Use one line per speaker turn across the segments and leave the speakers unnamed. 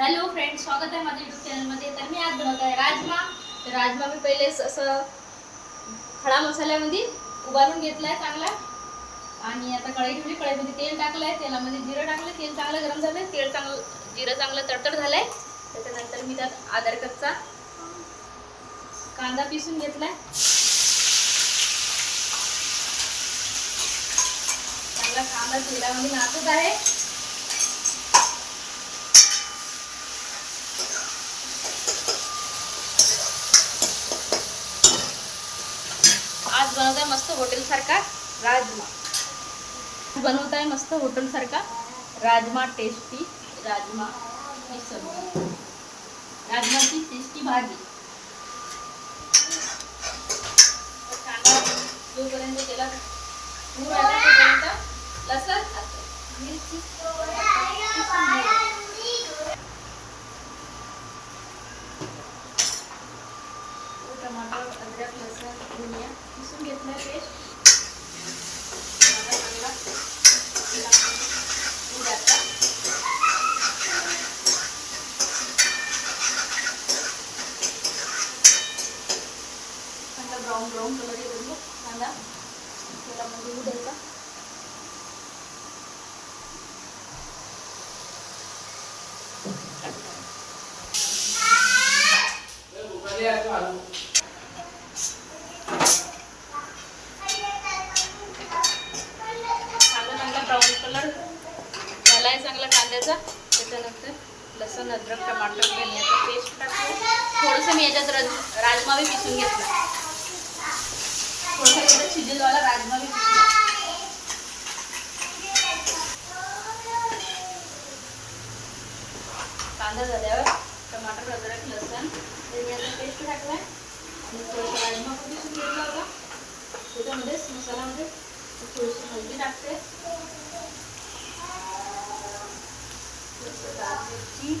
Hello friend स्वागत आहे माझ्या युट्यूब चॅनलमध्ये तर मी आज बनवत आहे राजमा. तर राजमा मी पहिले असं खडा मसाल्यामध्ये उभारून घेतला आहे चांगला. आणि आता कढई ठेवली. कढईमध्ये तेल टाकलं आहे तेलामध्ये जिरं टाकलं तेल चांगलं गरम झालं आहे तेल चांगलं जिरं चांगलं तडतड झालं आहे त्याच्यानंतर मी त्यात आधार कच्चा कांदा पिसून घेतला आहे चांगला कांदा तेलामध्ये नाचत आहे. आज बनवताय मस्त हॉटेल सारखा राजमा. बनवत आहे मस्त हॉटेल सारखा राजमा टेस्टी राजमा मिसळ. राजमाची टेस्टी भाजी. कांदा जोपर्यंत त्याला पूर आला तोपर्यंत लसण अद्रक, मिरची किसून घ्यायची. टमाटर अद्रक लसण धनिया किसून घेतला पेस्ट चांगला उडाचा चांगला ब्राऊन कलर येतो कांदा तेलामध्ये उडायचा चांगला ब्राऊन कलर. चांगला कांद्याचा. त्याच्यानंतर लसण अद्रक टमाटर धनियाचा पेस्ट टाकू थोडंसं मी याच्यात राजमा बी पिसून घेतला. शिजेलवाला राजमा बी कांदा झाल्यावर टमाटर अद्रक लसण धनियाचा पेस्ट टाकलाय. आणि थोडंसं राजमा पण पिसून घेतला होता. त्याच्यामध्येच मसाल्यामध्ये थोडीशी हळदी टाकते. थोडंसं लाल मिरची.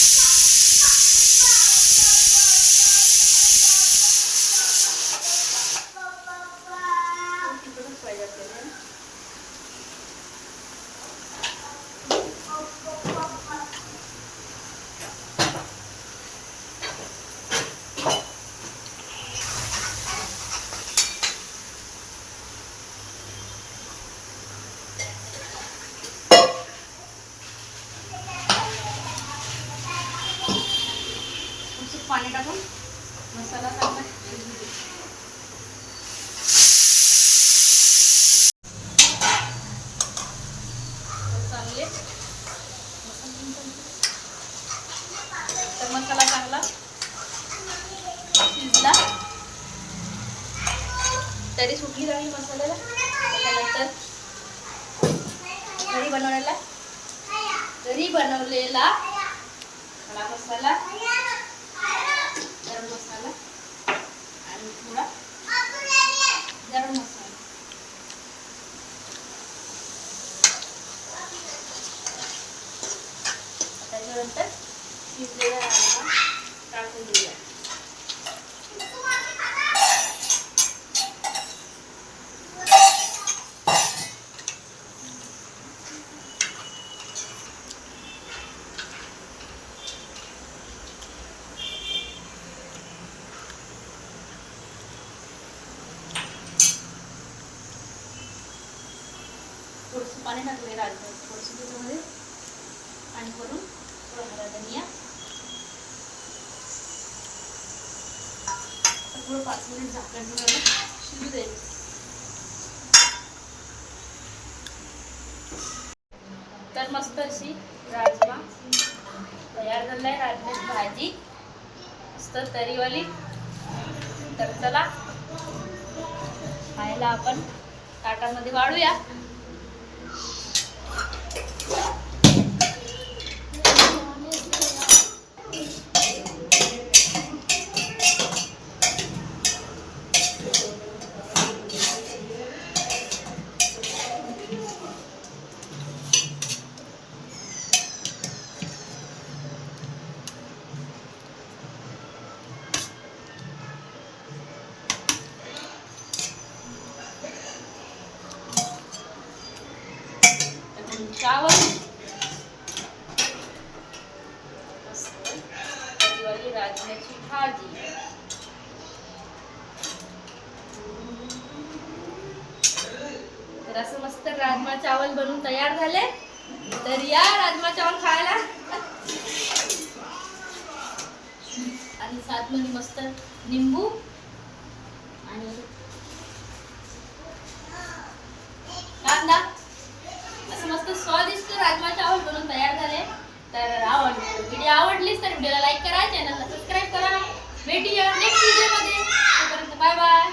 मसाला चांगला शिजू दे. चांगले तर मसाला चांगला शिजला. तरी सुटली राहील मसाल्याला. त्याच्यानंतर घरी बनवलेला घरी बनवलेला खडा मसाला गरम मसाला आणि थोडा गरम मसाला त्याच्यानंतर शिजलेला राजमा टाकून देऊया थोडंसं पाणी टाकले राजमा थोडंसं त्याच्यामध्ये आणि करून थोडा हरा धनिया थोडं पाच मिनिट झाकण ठेवायला शिजू द्यायचं तर मस्त अशी राजमा तयार झाला आहे राजमाची भाजी. मस्त तरीवाली. तर चला खायला आपण ताटामध्ये वाढूया. Yeah. चावल. मस्त. राजम्याची भाजी. तर असं मस्त राजमा चावल बनवून तयार झाले. तर या राजमा चावल खायला. आणि साथमध्ये मस्त निंबू. आणि कांदा असं मस्त स्वादिष्ट राजमा चावल बनवून तयार झाले तर आवड व्हिडिओ आवडलीच तर व्हिडिओला लाईक करा चॅनलला सबस्क्राईब करा. भेटूया नेक्स्ट व्हिडिओमध्ये बाय बाय